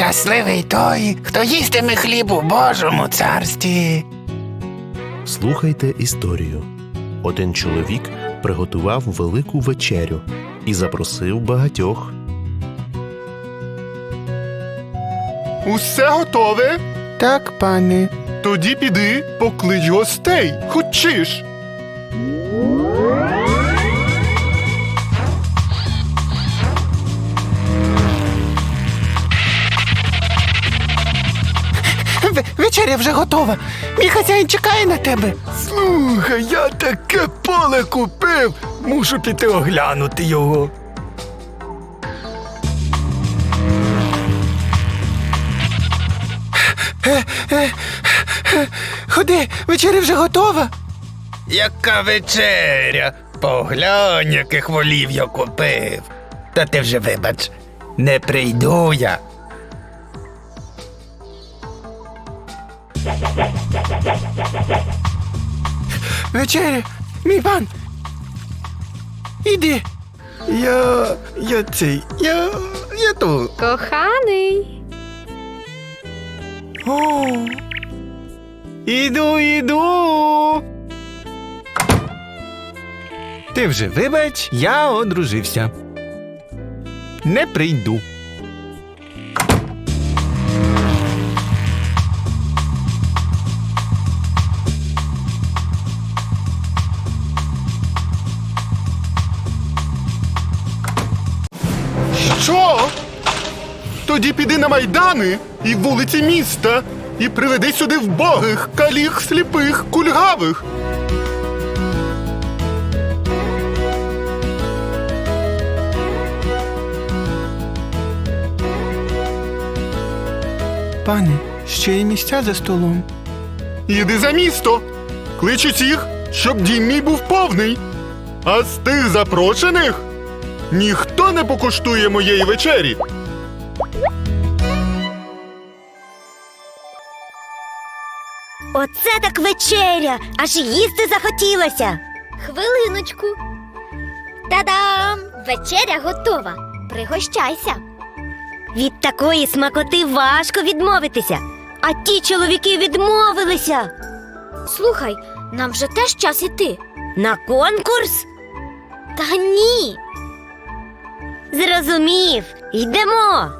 Щасливий той, хто їстиме хліб у Божому царстві. Слухайте історію. Один чоловік приготував велику вечерю і запросив багатьох. Усе готове? Так, пане. Тоді піди, поклич гостей. Хочеш? В- вечеря вже готова. Мій хазяїн чекає на тебе. Слухай, я таке поле купив. Мушу піти оглянути його. Ходи, вечеря вже готова. Яка вечеря? Поглянь, яких волів я купив. Та ти вже вибач, не прийду я. Вечеря, мій пан. Іди. Я. я цей. Я. я тут. Коханий. О. Іду, іду. Ти вже вибач, я одружився. Не прийду. Що? Тоді піди на майдани і вулиці міста і приведи сюди вбогих, каліх, сліпих, кульгавих. Пане, ще є місця за столом. Іди за місто. Клич усіх, щоб дім мій був повний. А з тих запрошених ніхто не покуштує моєї вечері. Оце так вечеря, аж їсти захотілося. Хвилиночку. Та-дам! Вечеря готова. Пригощайся. Від такої смакоти важко відмовитися. А ті чоловіки відмовилися. Слухай, нам же теж час іти. На конкурс? Та ні. Зрозумів, йдемо.